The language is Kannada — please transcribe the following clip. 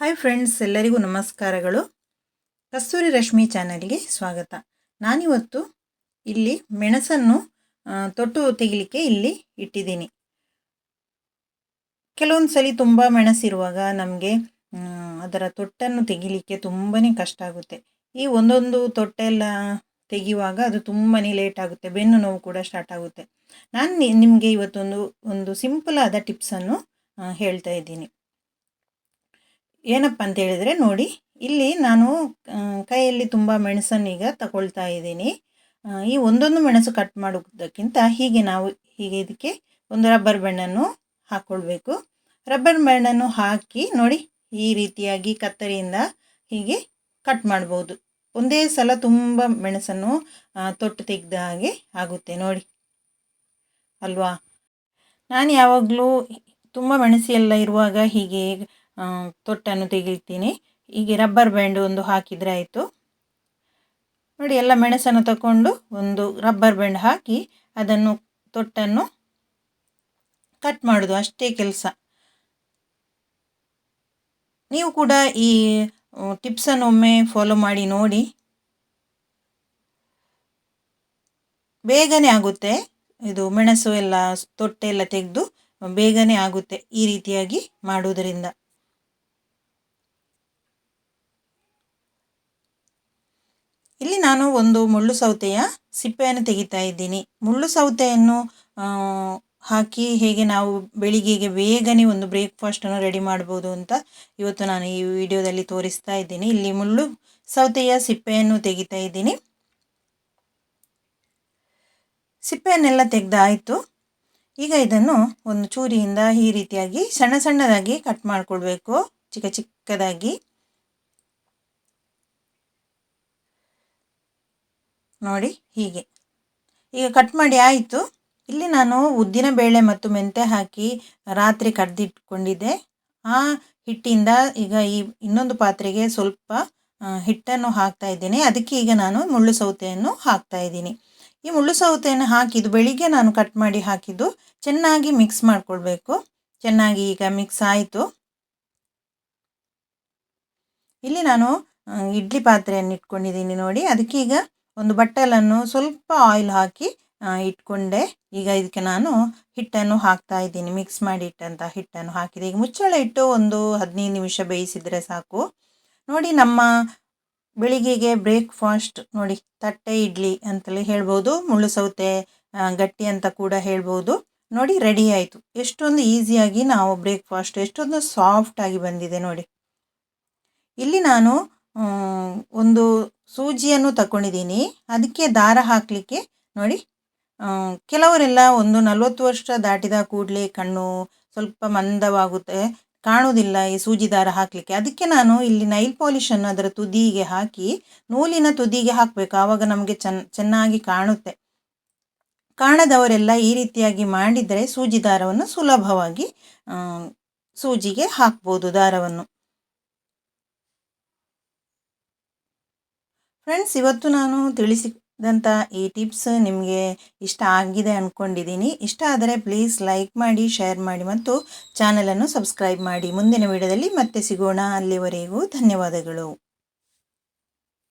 ಹಾಯ್ ಫ್ರೆಂಡ್ಸ್ ಎಲ್ಲರಿಗೂ ನಮಸ್ಕಾರಗಳು. ಕಸ್ತೂರಿ ರಶ್ಮಿ ಚಾನಲ್ಗೆ ಸ್ವಾಗತ. ನಾನಿವತ್ತು ಇಲ್ಲಿ ಮೆಣಸನ್ನು ತೊಟ್ಟು ತೆಗಿಲಿಕ್ಕೆ ಇಲ್ಲಿ ಇಟ್ಟಿದ್ದೀನಿ. ಕೆಲವೊಂದು ಸಲ ತುಂಬ ಮೆಣಸಿರುವಾಗ ನಮಗೆ ಅದರ ತೊಟ್ಟನ್ನು ತೆಗಿಲಿಕ್ಕೆ ತುಂಬಾ ಕಷ್ಟ ಆಗುತ್ತೆ. ಈ ಒಂದೊಂದು ತೊಟ್ಟೆಲ್ಲ ತೆಗೆಯುವಾಗ ಅದು ತುಂಬಾ ಲೇಟ್ ಆಗುತ್ತೆ, ಬೆನ್ನು ನೋವು ಕೂಡ ಸ್ಟಾರ್ಟ್ ಆಗುತ್ತೆ. ನಾನು ನಿಮಗೆ ಇವತ್ತೊಂದು, ಒಂದು ಸಿಂಪಲ್ ಆದ ಟಿಪ್ಸನ್ನು ಹೇಳ್ತಾ ಇದ್ದೀನಿ. ಏನಪ್ಪ ಅಂತ ಹೇಳಿದರೆ ನೋಡಿ, ಇಲ್ಲಿ ನಾನು ಕೈಯಲ್ಲಿ ತುಂಬ ಮೆಣಸನ್ನು ಈಗ ತಗೊಳ್ತಾ ಇದ್ದೀನಿ. ಈ ಒಂದೊಂದು ಮೆಣಸು ಕಟ್ ಮಾಡೋದಕ್ಕಿಂತ ಹೀಗೆ ನಾವು, ಹೀಗೆ ಇದಕ್ಕೆ ಒಂದು ರಬ್ಬರ್ ಬೆಣ್ಣನ್ನು ಹಾಕ್ಕೊಳ್ಬೇಕು ರಬ್ಬರ್ ಬೆಣ್ಣನ್ನು ಹಾಕಿ ನೋಡಿ, ಈ ರೀತಿಯಾಗಿ ಕತ್ತರಿಯಿಂದ ಹೀಗೆ ಕಟ್ ಮಾಡ್ಬೋದು. ಒಂದೇ ಸಲ ತುಂಬ ಮೆಣಸನ್ನು ತೊಟ್ಟು ತೆಗೆದ ಹಾಗೆ ಆಗುತ್ತೆ ನೋಡಿ. ಅಲ್ವಾ? ನಾನು ಯಾವಾಗಲೂ ತುಂಬ ಮೆಣಸಿ ಎಲ್ಲ ಇರುವಾಗ ಹೀಗೆ ತೊಟ್ಟನ್ನು ತೆಗಿತೀನಿ ಹೀಗೆ ರಬ್ಬರ್ ಬ್ಯಾಂಡ್ ಒಂದು ಹಾಕಿದರೆ ಆಯಿತು. ನೋಡಿ, ಎಲ್ಲ ಮೆಣಸನ್ನು ತಗೊಂಡು ಒಂದು ರಬ್ಬರ್ ಬ್ಯಾಂಡ್ ಹಾಕಿ ಅದನ್ನು ತೊಟ್ಟನ್ನು ಕಟ್ ಮಾಡೋದು ಅಷ್ಟೇ ಕೆಲಸ. ನೀವು ಕೂಡ ಈ ಟಿಪ್ಸನ್ನು ಒಮ್ಮೆ ಫಾಲೋ ಮಾಡಿ, ನೋಡಿ. ಬೇಗನೆ ಆಗುತ್ತೆ. ಇದು ಮೆಣಸು ಎಲ್ಲ ತೊಟ್ಟೆ ಎಲ್ಲ ತೆಗೆದು ಬೇಗನೆ ಆಗುತ್ತೆ ಈ ರೀತಿಯಾಗಿ ಮಾಡುವುದರಿಂದ. ಇಲ್ಲಿ ನಾನು ಒಂದು ಮುಳ್ಳು ಸೌತೆಯ ಸಿಪ್ಪೆಯನ್ನು ತೆಗಿತಾ ಇದ್ದೀನಿ. ಮುಳ್ಳು ಸೌತೆಯನ್ನು ಹಾಕಿ ಹೇಗೆ ನಾವು ಬೆಳಿಗ್ಗೆಗೆ ಬೇಗನೆ ಒಂದು ಬ್ರೇಕ್ಫಾಸ್ಟನ್ನು ರೆಡಿ ಮಾಡ್ಬೋದು ಅಂತ ಇವತ್ತು ನಾನು ಈ ವಿಡಿಯೋದಲ್ಲಿ ತೋರಿಸ್ತಾ ಇದ್ದೀನಿ. ಇಲ್ಲಿ ಮುಳ್ಳು ಸೌತೆಯ ಸಿಪ್ಪೆಯನ್ನು ತೆಗಿತಾ ಇದ್ದೀನಿ. ಸಿಪ್ಪೆಯನ್ನೆಲ್ಲ ತೆಗೆದಾಯಿತು. ಈಗ ಇದನ್ನು ಒಂದು ಚೂರಿಯಿಂದ ಈ ರೀತಿಯಾಗಿ ಸಣ್ಣ ಸಣ್ಣದಾಗಿ ಕಟ್ ಮಾಡಿಕೊಳ್ಬೇಕು. ಚಿಕ್ಕ ಚಿಕ್ಕದಾಗಿ. ನೋಡಿ ಹೀಗೆ. ಈಗ ಕಟ್ ಮಾಡಿ ಆಯಿತು. ಇಲ್ಲಿ ನಾನು ಉದ್ದಿನ ಬೇಳೆ ಮತ್ತು ಮೆಂತೆ ಹಾಕಿ ರಾತ್ರಿ ಕಡ್ದಿಟ್ಕೊಂಡಿದ್ದೆ. ಆ ಹಿಟ್ಟಿಂದ ಈಗ ಈ ಇನ್ನೊಂದು ಪಾತ್ರೆಗೆ ಸ್ವಲ್ಪ ಹಿಟ್ಟನ್ನು ಹಾಕ್ತಾ ಇದ್ದೀನಿ. ಅದಕ್ಕೆ ಈಗ ನಾನು ಮುಳ್ಳು ಸೌತೆಯನ್ನು ಹಾಕ್ತಾ ಇದ್ದೀನಿ. ಈ ಮುಳ್ಳು ಸೌತೆಯನ್ನು ಹಾಕಿದ್ದು ಬೆಳಿಗ್ಗೆ ನಾನು ಕಟ್ ಮಾಡಿ ಹಾಕಿದ್ದು ಚೆನ್ನಾಗಿ ಮಿಕ್ಸ್ ಮಾಡಿಕೊಳ್ಬೇಕು. ಚೆನ್ನಾಗಿ ಈಗ ಮಿಕ್ಸ್ ಆಯಿತು. ಇಲ್ಲಿ ನಾನು ಇಡ್ಲಿ ಪಾತ್ರೆಯನ್ನು ಇಟ್ಕೊಂಡಿದ್ದೀನಿ ನೋಡಿ. ಅದಕ್ಕೆ ಈಗ ಒಂದು ಬಟ್ಟಲನ್ನು ಸ್ವಲ್ಪ ಆಯಿಲ್ ಹಾಕಿ ಇಟ್ಕೊಂಡೆ. ಈಗ ಇದಕ್ಕೆ ನಾನು ಹಿಟ್ಟನ್ನು ಹಾಕ್ತಾ ಇದ್ದೀನಿ. ಮಿಕ್ಸ್ ಮಾಡಿ ಇಟ್ಟಂಥ ಹಿಟ್ಟನ್ನು ಹಾಕಿದೆ. ಈಗ ಮುಚ್ಚಳ ಇಟ್ಟು ಒಂದು ಹದಿನೈದು ನಿಮಿಷ ಬೇಯಿಸಿದರೆ ಸಾಕು. ನೋಡಿ ನಮ್ಮ ಬೆಳಿಗ್ಗೆಗೆ ಬ್ರೇಕ್ಫಾಸ್ಟ್ ನೋಡಿ, ತಟ್ಟೆ ಇಡ್ಲಿ ಅಂತಲೇ ಹೇಳ್ಬೋದು. ಮುಳ್ಳು ಸೌತೆ ಗಟ್ಟಿ ಅಂತ ಕೂಡ ಹೇಳ್ಬೋದು. ನೋಡಿ ರೆಡಿ ಆಯಿತು. ಎಷ್ಟೊಂದು ಈಸಿಯಾಗಿ ನಾವು ಬ್ರೇಕ್ಫಾಸ್ಟ್ ಎಷ್ಟೊಂದು ಸಾಫ್ಟಾಗಿ ಬಂದಿದೆ ನೋಡಿ. ಇಲ್ಲಿ ನಾನು ಒಂದು ಸೂಜಿಯನ್ನು ತಗೊಂಡಿದ್ದೀನಿ ಅದಕ್ಕೆ ದಾರ ಹಾಕಲಿಕ್ಕೆ ನೋಡಿ ಕೆಲವರೆಲ್ಲ ಒಂದು ನಲವತ್ತು ವರ್ಷ ದಾಟಿದ ಕೂಡಲೇ ಕಣ್ಣು ಸ್ವಲ್ಪ ಮಂದವಾಗುತ್ತೆ. ಕಾಣುವುದಿಲ್ಲ ಈ ಸೂಜಿ ದಾರ ಹಾಕಲಿಕ್ಕೆ. ಅದಕ್ಕೆ ನಾನು ಇಲ್ಲಿ ನೈಲ್ ಪಾಲಿಶನ್ನು ಅದರ ತುದಿಗೆ ಹಾಕಿ ನೂಲಿನ ತುದಿಗೆ ಹಾಕಬೇಕು. ಆವಾಗ ನಮಗೆ ಚೆನ್ನ ಚೆನ್ನಾಗಿ ಕಾಣುತ್ತೆ. ಕಾಣದವರೆಲ್ಲ ಈ ರೀತಿಯಾಗಿ ಮಾಡಿದರೆ ಸೂಜಿ ದಾರವನ್ನು ಸುಲಭವಾಗಿ ಸೂಜಿಗೆ ಹಾಕ್ಬೋದು ದಾರವನ್ನು. ಫ್ರೆಂಡ್ಸ್ ಇವತ್ತು ನಾನು ತಿಳಿಸಿದಂಥ ಈ ಟಿಪ್ಸ್ ನಿಮಗೆ ಇಷ್ಟ ಆಗಿದೆ ಅಂದ್ಕೊಂಡಿದ್ದೀನಿ ಇಷ್ಟ ಆದರೆ ಪ್ಲೀಸ್ ಲೈಕ್ ಮಾಡಿ ಶೇರ್ ಮಾಡಿ ಮತ್ತು ಚಾನಲನ್ನು ಸಬ್ಸ್ಕ್ರೈಬ್ ಮಾಡಿ. ಮುಂದಿನ ವಿಡಿಯೋದಲ್ಲಿ ಮತ್ತೆ ಸಿಗೋಣ. ಅಲ್ಲಿವರೆಗೂ ಧನ್ಯವಾದಗಳು.